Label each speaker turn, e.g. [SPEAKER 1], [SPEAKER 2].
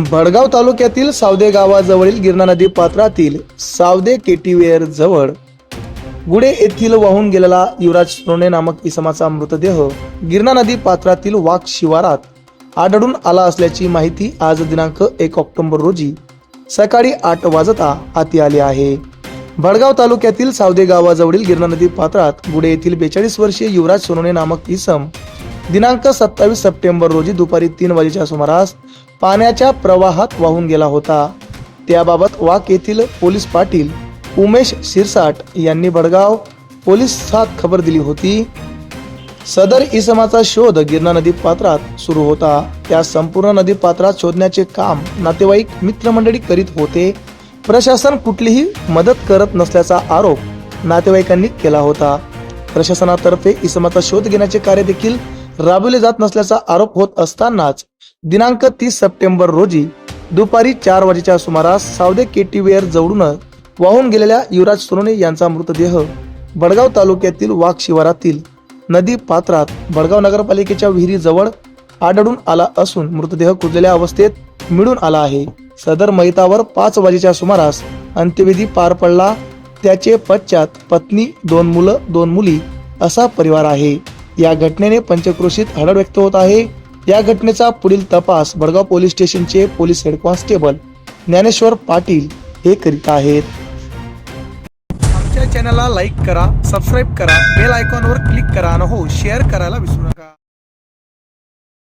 [SPEAKER 1] भडगाव तालुक्यातील सावदे गावाजवळील गिरणा नदी पात्रातील सावदे केटीवेअर जवळ गुडे येथील वाहून गेलेला युवराज सोने नामक इसमाचा मृतदेह गिरणा नदी पात्रातील वाघ शिवारात आढळून आला असल्याची माहिती आज दिनांक एक ऑक्टोबर रोजी सकाळी आठ वाजता हाती आली आहे. भडगाव तालुक्यातील सावदे गावाजवळील गिरणा नदी पात्रात गुडे येथील बेचाळीस वर्षीय युवराज सोनवणे नामक इसम दिनांक सत्तावीस सप्टेंबर रोजी दुपारी तीन वाजेच्या सुमारास पाण्याच्या प्रवाहात वाहून गेला होता. त्याबाबत वाक येथील पोलीस पाटील उमेश शिरसाट यांनी बडगाव पोलिसात खबर दिली होती. सदर इसमाचा शोध गिरणा नदी पात्रात सुरू होता. त्या संपूर्ण नदी पात्रात शोधण्याचे काम नातेवाईक मित्रमंडळी करीत होते. प्रशासन कुठलीही मदत करत नसल्याचा आरोप नातेवाईकांनी केला होता. प्रशासनातर्फे इसमाचा शोध घेण्याचे कार्य देखील राबवले जात नसल्याचा आरोप होत असतानाच दिनांक तीस सप्टेंबर रोजी दुपारी चार वाजेच्या सुमारास सावदे केटीवेअर जवळून वाहून गेलेल्या युवराज सोनोने यांचा मृतदेह बडगाव तालुक्यातील वाघ शिवारातील नदी पात्रात बडगाव नगरपालिकेच्या विहिरीजवळ आढळून आला असून मृतदेह कुजलेल्या अवस्थेत मिळून आला आहे. सदर मैतावर पाच वाजेच्या सुमारास अंत्यविधी पार पडला. त्याचे पश्चात पत्नी दोन मुलं दोन मुली असा परिवार आहे. या घटनेने पंचक्रोशीत हळद व्यक्त होत आहे. या घटनेचा पुढील तपास बडगाव पोलीस स्टेशनचे police head constable Dnyaneshwar Patil हे करीत आहेत. आमच्या चॅनलला लाईक करा सबस्क्राईब करा बेल आयकॉनवर क्लिक करा आणि हो शेअर करायला विसरू नका.